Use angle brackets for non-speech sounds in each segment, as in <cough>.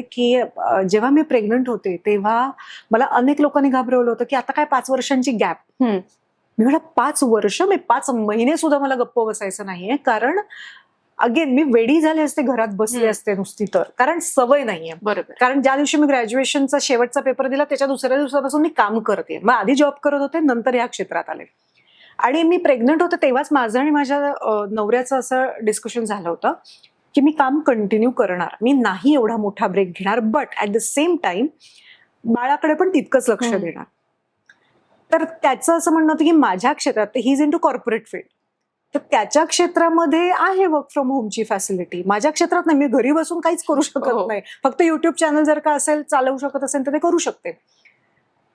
की जेव्हा मी प्रेग्नंट होते तेव्हा मला अनेक लोकांनी घाबरवलं होतं की आता काय पाच वर्षांची गॅप हम्म. मी म्हटलं पाच वर्ष मी पाच महिने सुद्धा मला गप्प बसायचं नाहीये. कारण अगेन मी वेडी झाले असते घरात बसले. असते नुसती तर. कारण सवय नाहीये. बरोबर. कारण ज्या दिवशी मी ग्रॅज्युएशनचा शेवटचा पेपर दिला त्याच्या दुसऱ्या दिवसापासून मी काम करते. मग आधी जॉब करत होते नंतर ह्या क्षेत्रात आले. आणि मी प्रेग्नंट होते तेव्हाच माझं आणि माझ्या नवऱ्याचं असं डिस्कशन झालं होतं. की मी काम कंटिन्यू करणार. मी नाही एवढा मोठा ब्रेक घेणार but at the same time बाळाकडे पण तितकंच लक्ष. देणार. तर त्याचं असं म्हणणं होतं की माझ्या क्षेत्रात he is into corporate field तर त्याच्या क्षेत्रामध्ये आहे वर्क फ्रॉम होमची फॅसिलिटी माझ्या क्षेत्रात नाही मी घरी बसून काहीच करू शकत हो. नाही. फक्त युट्यूब चॅनल जर का असेल चालवू शकत असेल तर ते करू शकते.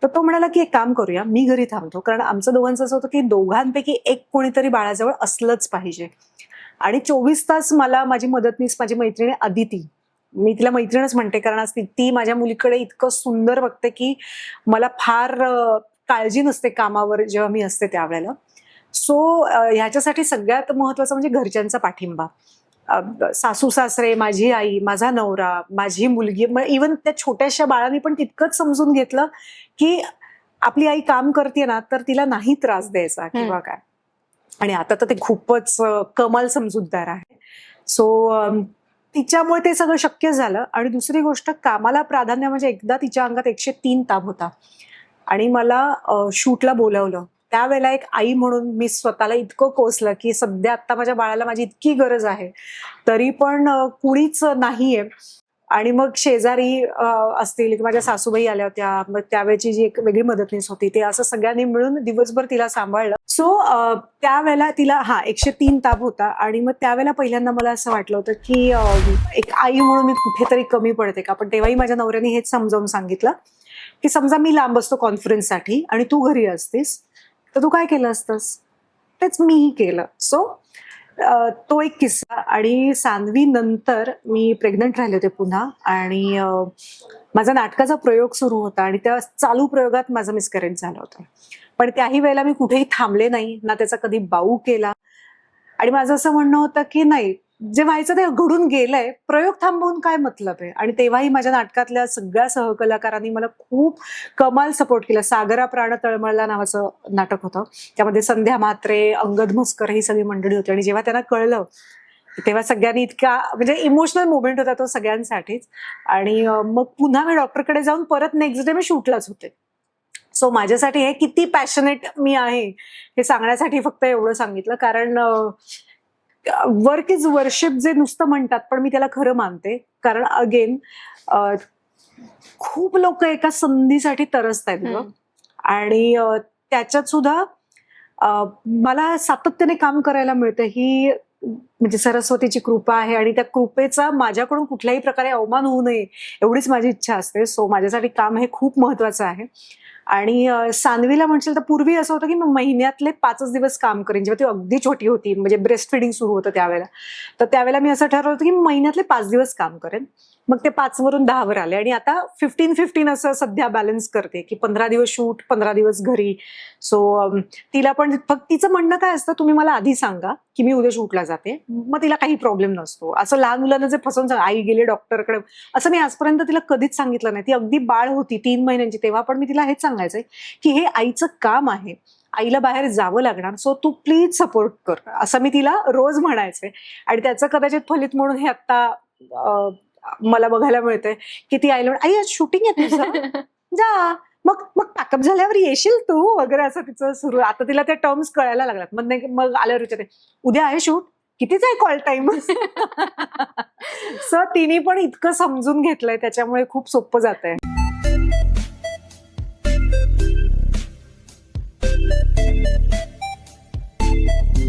तर तो म्हणाला की एक काम करूया मी घरी थांबतो. कारण आमचं दोघांचं असं होतं की दोघांपैकी एक कोणीतरी बाळाजवळ असलंच पाहिजे. आणि चोवीस तास मला माझी मदतनीस माझी मैत्रिणी अदिती मी तिला मैत्रीणच म्हणते कारण आज ती- माझ्या मुलीकडे इतकं सुंदर बघते की मला फार काळजी नसते कामावर जेव्हा मी असते त्यावेळेला सो ह्याच्यासाठी सगळ्यात महत्वाचं म्हणजे घरच्यांचा पाठिंबा. सासू सासरे माझी आई माझा नवरा माझी मुलगी इवन त्या छोट्याशा बाळाने पण तितकंच समजून घेतलं की आपली आई काम करते ना तर तिला नाही त्रास द्यायचा किंवा काय. आणि आता तर ते खूपच कमाल समजूतदार आहे. सो तिच्यामुळे ते सगळं शक्य झालं. आणि दुसरी गोष्ट कामाला प्राधान्य म्हणजे एकदा तिच्या अंगात एकशे तीन ताप होता. आणि मला शूटला बोलावलं. त्यावेळेला एक आई म्हणून मी स्वतःला इतकं कोसलं की सध्या आता माझ्या बाळाला माझी इतकी गरज आहे. तरी पण कुणीच नाहीये. आणि मग शेजारी असतील किंवा माझ्या सासूबाई आल्या होत्या मग त्यावेळेची जी एक वेगळी मदतनीस होती ते असं सगळ्यांनी मिळून दिवसभर तिला सांभाळलं. सो त्यावेळेला तिला हा एकशे तीन ताप होता आणि मग त्यावेळेला पहिल्यांदा मला असं वाटलं होतं की एक आई म्हणून मी कुठेतरी कमी पडते का? पण तेव्हाही माझ्या नवऱ्याने हेच समजावून सांगितलं की समजा मी लांब असतो कॉन्फरन्ससाठी आणि तू घरी असतीस तर तू काय केलं असतंस? तेच मीही केलं. सो तो एक किस्सा आणि सानवी नंतर मी प्रेग्नंट राहिले होते पुन्हा आणि माझा नाटकाचा प्रयोग सुरू होता आणि त्या चालू प्रयोगात माझं मिसकरेज झालं होतं. पण त्याही वेळेला मी कुठेही थांबले नाही ना त्याचा कधी बाऊ केला. आणि माझं असं म्हणणं होतं की नाही जे व्हायचं ते घडून गेलंय. प्रयोग थांबवून काय मतलब आहे? आणि तेव्हाही माझ्या नाटकातल्या सगळ्या सहकलाकारांनी मला खूप कमाल सपोर्ट केला. सागरा प्राण तळमळला नावाचं नाटक होतं. त्यामध्ये संध्या म्हात्रे अंगद म्हस्कर ही सगळी मंडळी होती. आणि जेव्हा त्यांना कळलं तेव्हा सगळ्यांनी इतका म्हणजे इमोशनल मुवमेंट होता तो सगळ्यांसाठीच. आणि मग पुन्हा मी डॉक्टरकडे जाऊन परत नेक्स्ट डे मी शूटलाच होते. सो माझ्यासाठी हे किती पॅशनेट मी आहे हे सांगण्यासाठी फक्त एवढं सांगितलं. कारण वर्क इज वर्शिप जे नुसतं म्हणतात पण मी त्याला खरं मानते. कारण अगेन खूप लोक एका संधीसाठी तरसत आहेत. आणि त्याच्यात सुद्धा मला सातत्याने काम करायला मिळतं. ही म्हणजे सरस्वतीची कृपा आहे आणि त्या कृपेचा माझ्याकडून कुठल्याही प्रकारे अवमान होऊ नये एवढीच माझी इच्छा असते. सो माझ्यासाठी काम हे खूप महत्वाचं आहे. आणि सानवीला म्हणशील तर पूर्वी असं होतं की मी महिन्यातले पाचच दिवस काम करेन. जेव्हा ती अगदी छोटी होती म्हणजे ब्रेस्ट फिडिंग सुरू होतं त्यावेळेला. तर त्यावेळेला मी असं ठरवलं होतं की महिन्यातले पाच दिवस काम करेन. मग ते पाचवरून दहावर आले आणि आता फिफ्टीन फिफ्टीन असं सध्या बॅलन्स करते की पंधरा दिवस शूट पंधरा दिवस घरी. सो तिला पण फक्त तिचं म्हणणं काय असतं तुम्ही मला आधी सांगा की मी उद्या शूटला जाते. मग तिला काही प्रॉब्लेम नसतो. असं लहान मुलांना जे फसवून सांग आई गेले डॉक्टरकडे असं मी आजपर्यंत तिला कधीच सांगितलं नाही. ती अगदी बाळ होती तीन महिन्यांची तेव्हा पण मी तिला हेच सांगायचंय की हे आईचं काम आहे. आईला बाहेर जावं लागणार सो तू प्लीज सपोर्ट कर. असं मी तिला रोज म्हणायचंय आणि त्याचं कदाचित फलित म्हणून हे आता अं, मला बघायला मिळतंय की ती आईला आई आज शूटिंग आहे तुझं? <laughs> जा. मग मग पॅकअप झाल्यावर येशील तू? वगैरे असं तिचं सुरू. आता तिला त्या टर्म्स कळायला लागलात मग नाही मग आल्यावर विचारते उद्या आहे शूट कितीच आहे कॉल टाइम सो तिने पण इतकं समजून घेतलंय त्याच्यामुळे खूप सोपं जात आहे